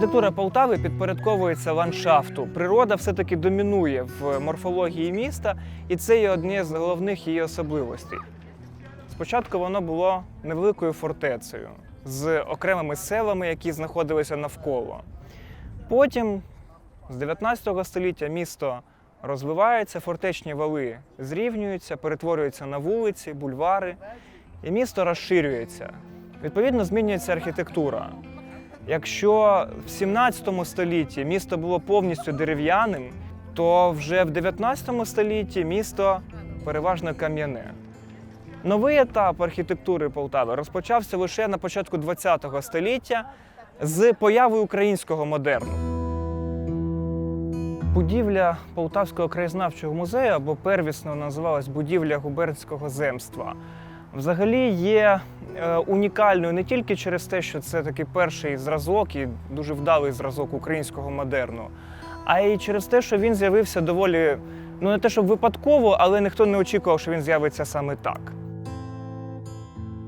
Архітектура Полтави підпорядковується ландшафту. Природа все-таки домінує в морфології міста, і це є одне з головних її особливостей. Спочатку воно було невеликою фортецею з окремими селами, які знаходилися навколо. Потім, з 19 століття, місто розвивається, фортечні вали зрівнюються, перетворюються на вулиці, бульвари, і місто розширюється. Відповідно, змінюється архітектура. Якщо в 17 столітті місто було повністю дерев'яним, то вже в 19 столітті місто переважно кам'яне. Новий етап архітектури Полтави розпочався лише на початку ХХ століття з появою українського модерну. Будівля Полтавського краєзнавчого музею або первісно називалась будівля губернського земства. Взагалі є е, унікальною не тільки через те, що це такий перший зразок і дуже вдалий зразок українського модерну, а й через те, що він з'явився доволі, ну не те, щоб випадково, але ніхто не очікував, що він з'явиться саме так.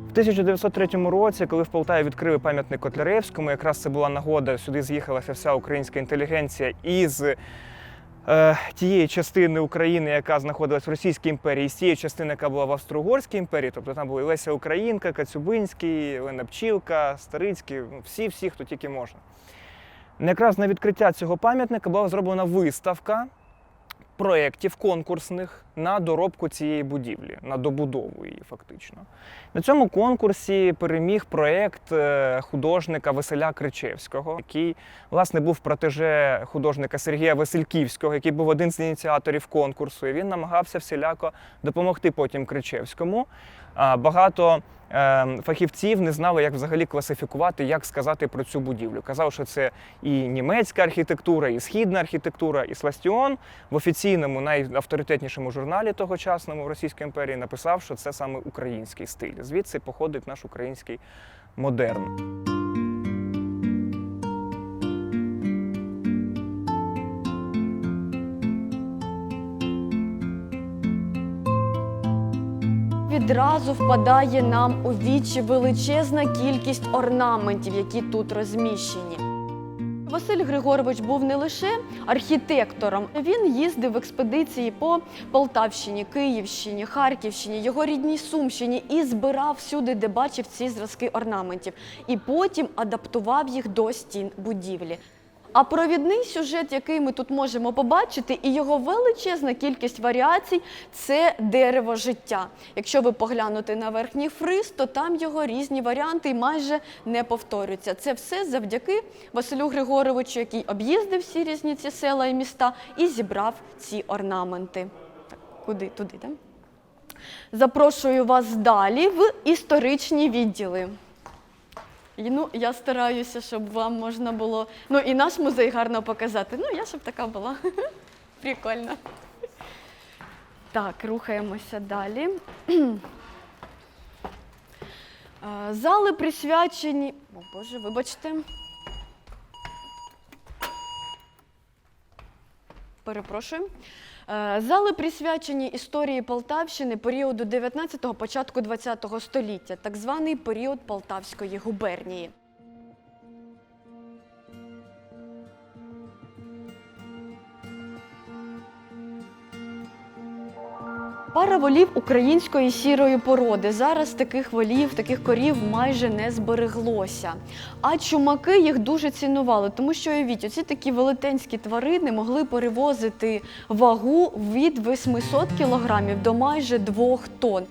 В 1903 році, коли в Полтаві відкрили пам'ятник Котляревському, якраз це була нагода, сюди з'їхалася вся українська інтелігенція із тієї частини України, яка знаходилась в Російській імперії, і з тієї частини, яка була в Австро-Угорській імперії, тобто там були Леся Українка, Кацюбинський, Лена Пчілка, Старицький, ну, всі, всі, хто тільки можна. Якраз на відкриття цього пам'ятника була зроблена виставка проєктів конкурсних на доробку цієї будівлі, на добудову її фактично. На цьому конкурсі переміг проєкт е, художника Василя Кричевського, який власне був протеже художника Сергія Васильківського, який був один з ініціаторів конкурсу. І він намагався всіляко допомогти потім Кричевському. А, Багато е, фахівців не знали, як взагалі класифікувати, як сказати про цю будівлю. Казали, що це і німецька архітектура, і східна архітектура, і Сластіон в офіційному найавторитетнішому журналі тогочасному в Російській імперії написав, що це саме український стиль. Звідси походить наш український модерн. Відразу впадає нам у вічі величезна кількість орнаментів, які тут розміщені. Василь Григорович був не лише архітектором, він їздив в експедиції по Полтавщині, Київщині, Харківщині, його рідній Сумщині і збирав всюди, де бачив ці зразки орнаментів, і потім адаптував їх до стін будівлі. А провідний сюжет, який ми тут можемо побачити, і його величезна кількість варіацій це дерево життя. Якщо ви поглянете на верхній фриз, то там його різні варіанти і майже не повторюються. Це все завдяки Василю Григоровичу, який об'їздив всі різні ці села і міста і зібрав ці орнаменти. Так, куди? Туди, так? Запрошую вас далі в історичні відділи. І, ну, я стараюся, щоб вам можна було. Ну, і наш музей гарно показати. Ну, я щоб така була. Прикольно. Так, рухаємося далі. Зали присвячені. О, Боже, вибачте. Перепрошую. Е, Зали присвячені історії Полтавщини періоду 19-го, початку 20-го століття, так званий період Полтавської губернії. Пара волів української сірої породи. Зараз таких волів, таких корів майже не збереглося. А чумаки їх дуже цінували, тому що уявіть, оці такі велетенські тварини могли перевозити вагу від 800 кілограмів до майже 2 тонн.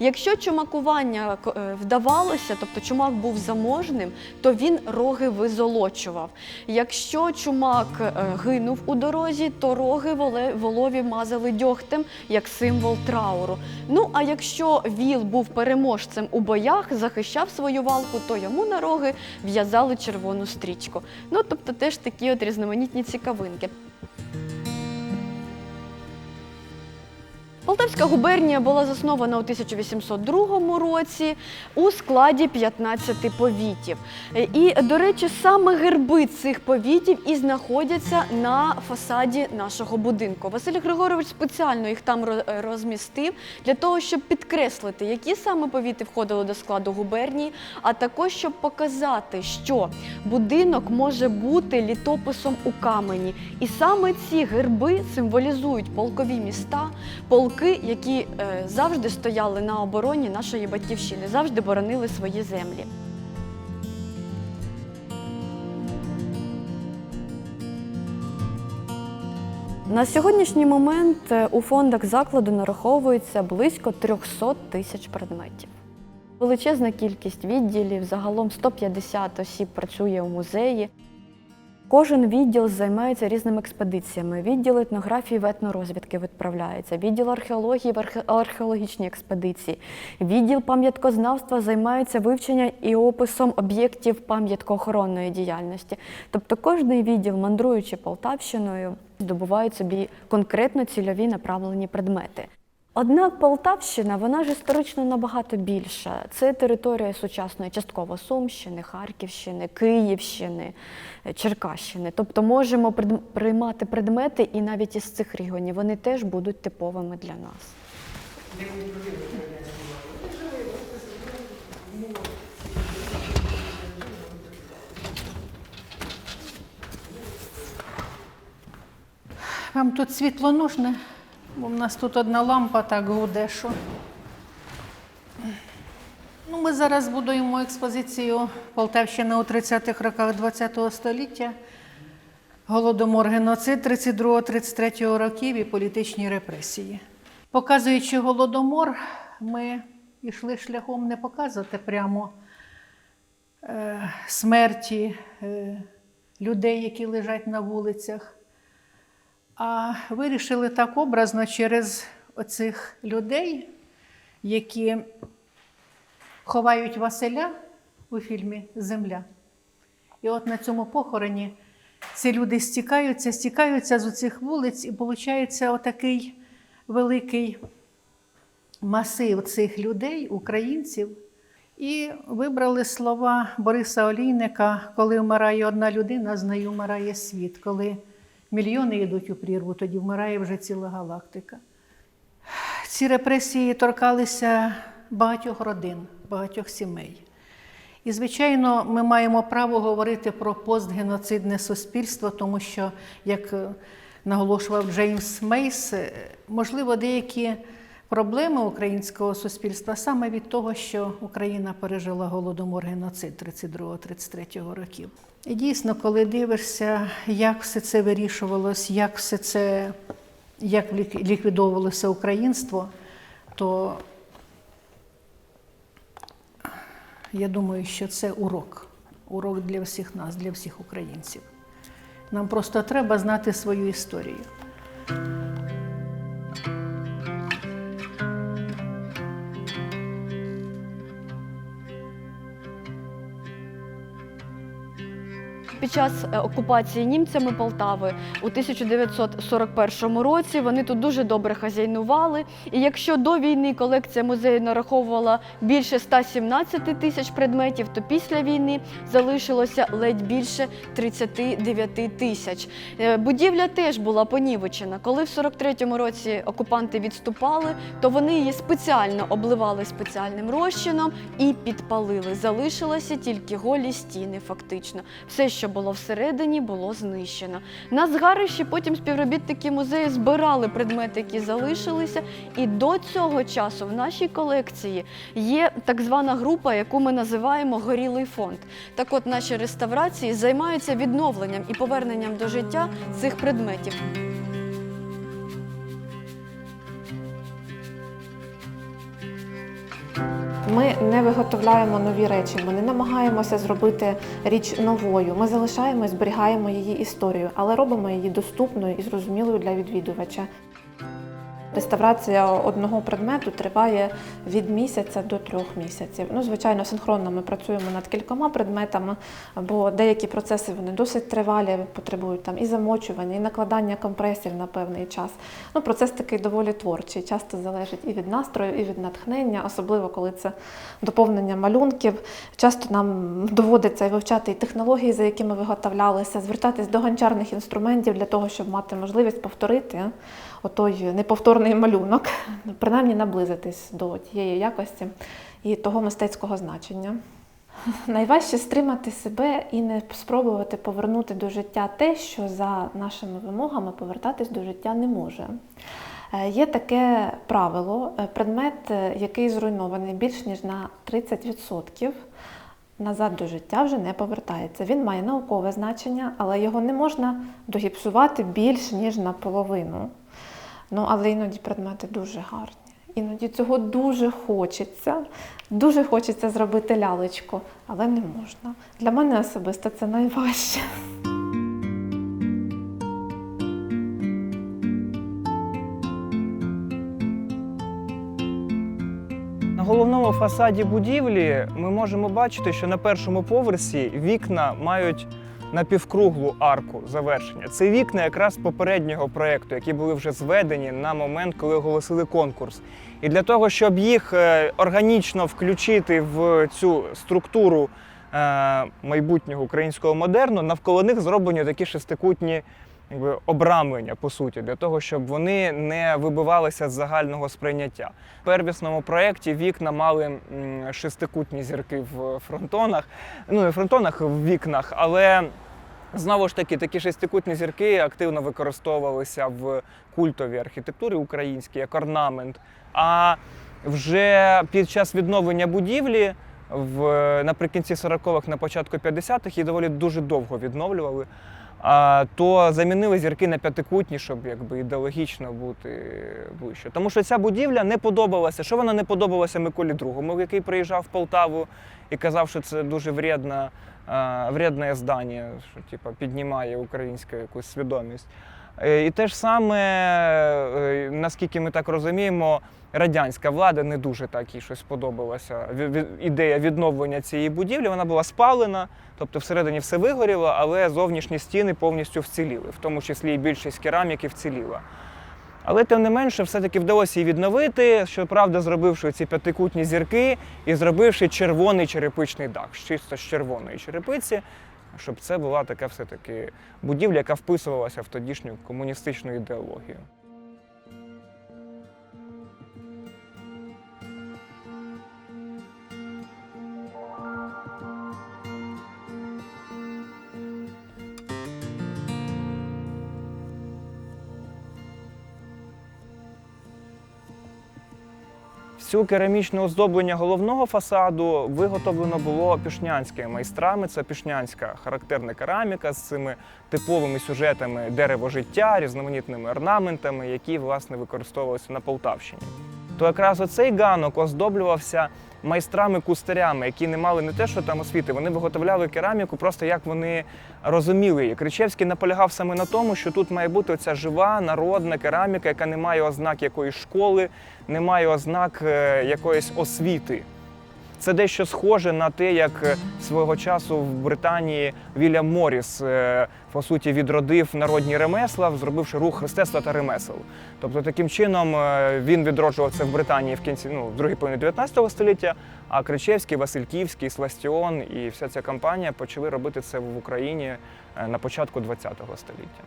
Якщо чумакування е, вдавалося, тобто чумак був заможним, то він роги визолочував. Якщо чумак е, гинув у дорозі, то роги волові мазали дьогтем як символ трауру. Ну а якщо віл був переможцем у боях, захищав свою валку, то йому на роги в'язали червону стрічку. Ну тобто теж такі от різноманітні цікавинки. Полтавська губернія була заснована у 1802 році у складі 15 повітів. Е, І, до речі, саме герби цих повітів і знаходяться на фасаді нашого будинку. Василь Григорович спеціально їх там е, розмістив для того, щоб підкреслити, які саме повіти входили до складу губернії, а також щоб показати, що будинок може бути літописом у камені. І саме ці герби символізують полкові міста, полки, які е, завжди стояли на обороні нашої батьківщини, завжди боронили свої землі. На сьогоднішній момент е, у фондах закладу нараховується близько 300 тисяч предметів. Величезна кількість відділів, загалом 150 осіб працює у музеї. Кожен відділ займається різними експедиціями. Відділ етнографії в етнорозвідки відправляється, відділ археології в архе- археологічні експедиції, відділ пам'яткознавства займається вивченням і описом об'єктів пам'яткоохоронної діяльності. Тобто кожний відділ, мандруючи Полтавщиною, здобувають собі конкретно цільові направлені предмети. Однак Полтавщина, вона ж історично набагато більша. Це територія сучасної частково Сумщини, Харківщини, Київщини, е, Черкащини. Тобто можемо приймати предмети і навіть із цих регіонів вони теж будуть типовими для нас. Вам тут світло нужне? Бо в нас тут одна лампа так гуде, що. Ну, ми зараз будуємо експозицію Полтавщина у 30-х роках ХХ століття. Голодомор, геноцид 32-33 років і політичні репресії. Показуючи голодомор, ми йшли шляхом не показувати прямо е, смерті е, людей, які лежать на вулицях, а вирішили так образно через оцих людей, які ховають Василя у фільмі Земля. І от на цьому похороні ці люди стікаються, стікаються з оцих вулиць, і виходить отакий великий масив цих людей, українців. І вибрали слова Бориса Олійника, коли вмирає одна людина, з нею вмирає світ. Коли мільйони йдуть у прірву, тоді вмирає вже ціла галактика. Ці репресії торкалися багатьох родин, багатьох сімей. І, звичайно, ми маємо право говорити про постгеноцидне суспільство, тому що, як наголошував Джеймс Мейс, можливо, деякі проблеми українського суспільства саме від того, що Україна пережила голодомор геноцид 32-33 років. І дійсно, коли дивишся, як все це вирішувалось, як все це як ліквідовувалося українство, то я думаю, що це урок. Урок для всіх нас, для всіх українців. Нам просто треба знати свою історію. Під час е, окупації німцями Полтави у 1941 році вони тут дуже добре хазяйнували. І якщо до війни колекція музею нараховувала більше 117 тисяч предметів, то після війни залишилося ледь більше 39 тисяч. Е, Будівля теж була понівечена. Коли в 43-му році окупанти відступали, то вони її спеціально обливали спеціальним розчином і підпалили. Залишилося тільки голі стіни, фактично. Все, що було всередині, було знищено. На згарищі потім співробітники музею збирали предмети, які залишилися. І до цього часу в нашій колекції є так звана група, яку ми називаємо горілий фонд. Так от наші реставрації займаються відновленням і поверненням до життя цих предметів. Ми не виготовляємо нові речі, ми не намагаємося зробити річ новою. Ми залишаємо і зберігаємо її історію, але робимо її доступною і зрозумілою для відвідувача. Реставрація одного предмету триває від місяця до трьох місяців. Ну, звичайно, синхронно ми працюємо над кількома предметами, бо деякі процеси вони досить тривалі, потребують там і замочування, і накладання компресів на певний час. Ну, процес такий доволі творчий, часто залежить і від настрою, і від натхнення, особливо коли це доповнення малюнків. Часто нам доводиться вивчати і технології, за якими виготовлялися, звертатись до гончарних інструментів для того, щоб мати можливість повторити отой неповторний малюнок, принаймні наблизитись до тієї якості і того мистецького значення. Найважче стримати себе і не спробувати повернути до життя те, що за нашими вимогами повертатись до життя не може. Е, Є таке правило: е, предмет, е, який зруйнований більш ніж на 30%, назад до життя вже не повертається. Він має наукове значення, але його не можна догіпсувати більш ніж наполовину. Ну, але іноді предмети дуже гарні. Іноді цього дуже хочеться. Дуже хочеться зробити лялечку, але не можна. Для мене особисто це найважче. На головному фасаді будівлі ми можемо бачити, що на першому поверсі вікна мають напівкруглу арку завершення. Це вікна якраз попереднього проєкту, які були вже зведені на момент, коли оголосили конкурс. І для того, щоб їх е, органічно включити в цю структуру е, майбутнього українського модерну, навколо них зроблені такі шестикутні якби, обрамлення, по суті, для того, щоб вони не вибивалися з загального сприйняття. В первісному проєкті вікна мали шестикутні зірки в фронтонах, ну не в фронтонах, в вікнах, але знову ж таки такі шестикутні зірки активно використовувалися в культовій архітектурі українській як орнамент. А вже під час відновлення будівлі в, наприкінці 40-х, на початку 50-х її доволі дуже довго відновлювали. То замінили зірки на п'ятикутні, щоб якби ідеологічно бути ближче. Тому що ця будівля не подобалася. Що вона не подобалася Миколі II, який приїжджав в Полтаву і казав, що це дуже вредне здання, що типу, піднімає українську якусь свідомість. Е, І те ж саме, е, наскільки ми так розуміємо, радянська влада не дуже так їй щось сподобалася. Ідея відновлення цієї будівлі вона була спалена, тобто всередині все вигоріло, але зовнішні стіни повністю вціліли, в тому числі і більшість кераміки вціліла. Але тим не менше, все-таки вдалося її відновити, щоправда, зробивши ці п'ятикутні зірки і зробивши червоний черепичний дах, чисто з червоної черепиці, щоб це була така все-таки будівля, яка вписувалася в тодішню комуністичну ідеологію. Всю керамічне оздоблення головного фасаду виготовлено було пішнянськими майстрами. Це пішнянська характерна кераміка з цими типовими сюжетами дерево-життя, різноманітними орнаментами, які власне використовувалися на Полтавщині. То якраз оцей ганок оздоблювався майстрами-кустарями, які не мали не те, що там освіти, вони виготовляли кераміку, просто як вони розуміли її. Кричевський наполягав саме на тому, що тут має бути оця жива народна кераміка, яка не має ознак якоїсь школи, не має ознак е, якоїсь освіти. Це дещо схоже на те, як е, свого часу в Британії Вільям Моріс е, по суті відродив народні ремесла, зробивши рух мистецтва та ремесел. Тобто таким чином е, він відроджував це в Британії в кінці ну, в другій половині 19 століття, а Кричевський, Васильківський, Сластіон і вся ця кампанія почали робити це в Україні на початку 20 століття.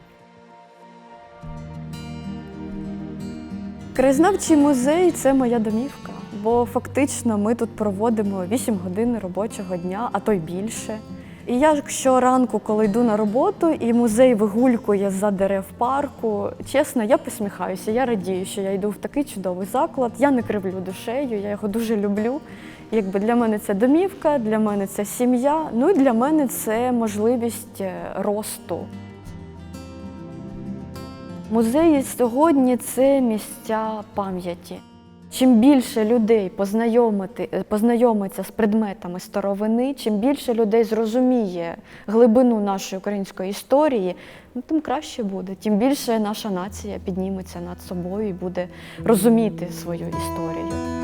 Краєзнавчий музей це моя домівка, бо фактично ми тут проводимо 8 годин робочого дня, а то й більше. І я щоранку, коли йду на роботу, і музей вигулькує за дерев парку, чесно, я посміхаюся, я радію, що я йду в такий чудовий заклад. Я не кривлю душею, я його дуже люблю. Якби для мене це домівка, для мене це сім'я, ну і для мене це можливість е, росту. Музеї сьогодні це місця пам'яті. Чим більше людей познайомити, е, познайомиться з предметами старовини, чим більше людей зрозуміє глибину нашої української історії, ну, тим краще буде. Тим більше наша нація підніметься над собою і буде розуміти свою історію.